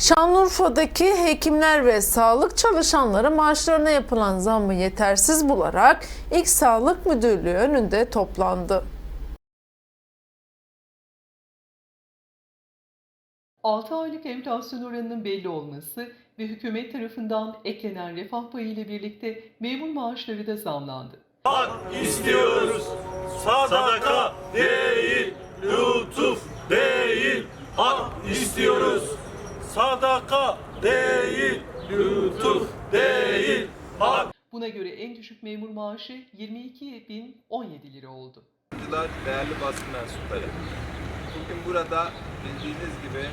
Şanlıurfa'daki hekimler ve sağlık çalışanları maaşlarına yapılan zammı yetersiz bularak İlk Sağlık Müdürlüğü önünde toplandı. 6 aylık enflasyon oranının belli olması ve hükümet tarafından eklenen refah payı ile birlikte memur maaşları da zamlandı. Hak istiyoruz. Sadaka değil, lütuf değil. Hak istiyoruz. Sadaka değil, lütuf değil. Hak Buna göre en düşük memur maaşı 22.017 lira oldu. Değerli basın mensupları. Bugün burada bildiğiniz gibi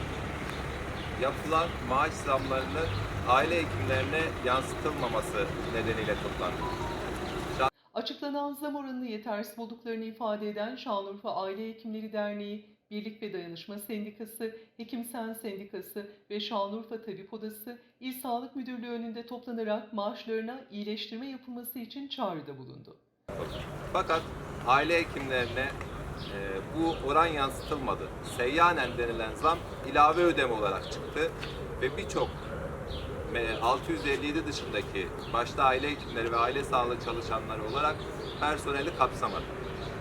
yapılan maaş zamlarının aile hekimlerine yansıtılmaması nedeniyle toplandık. Açıklanan zam oranını yetersiz bulduklarını ifade eden Şanlıurfa Aile Hekimleri Derneği, Birlik ve Dayanışma Sendikası, Hekimsen Sendikası ve Şanlıurfa Tabip Odası İl Sağlık Müdürlüğü önünde toplanarak maaşlarına iyileştirme yapılması için çağrıda bulundu. Fakat aile hekimlerine e, bu oran yansıtılmadı. Seyyanen denilen zam ilave ödeme olarak çıktı ve birçok e, 657 dışındaki başta aile hekimleri ve aile sağlığı çalışanları olarak personeli kapsamadı.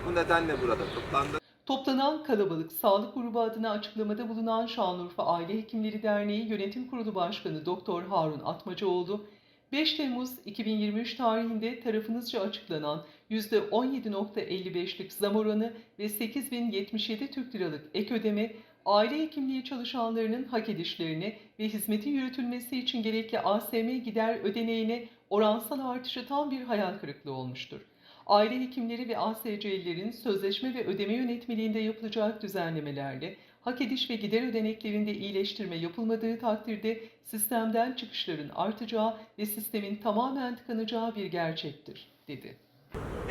Bu nedenle burada toplandı. Toplanan kalabalık sağlık grubu adına açıklamada bulunan Şanlıurfa Aile Hekimleri Derneği Yönetim Kurulu Başkanı Doktor Harun Atmacıoğlu, 5 Temmuz 2023 tarihinde tarafınızca açıklanan %17.55'lik zam oranı ve 8077 Türk Liralık ek ödeme, aile hekimliği çalışanlarının hak edişlerini ve hizmetin yürütülmesi için gerekli ASM gider ödeneğine oransal artışı tam bir hayal kırıklığı olmuştur. Aile hekimleri ve ASC'lilerin sözleşme ve ödeme yönetmeliğinde yapılacak düzenlemelerle hak ediş ve gider ödeneklerinde iyileştirme yapılmadığı takdirde sistemden çıkışların artacağı ve sistemin tamamen tıkanacağı bir gerçektir, dedi.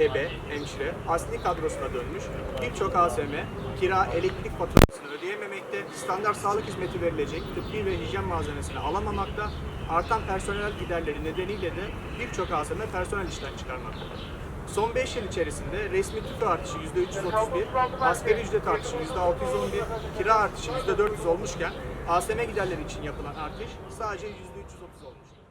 ebe, hemşire, asli kadrosuna dönmüş birçok ASM kira, elektrik faturasını ödeyememekte, standart sağlık hizmeti verilecek tıbbi ve hijyen malzemesini alamamakta, artan personel giderleri nedeniyle de birçok ASM personel işten çıkarmaktadır. Son 5 yıl içerisinde resmi tüfe artışı %331, asgari ücret artışı %611, kira artışı %400 olmuşken ASM giderleri için yapılan artış sadece %330 olmuştur.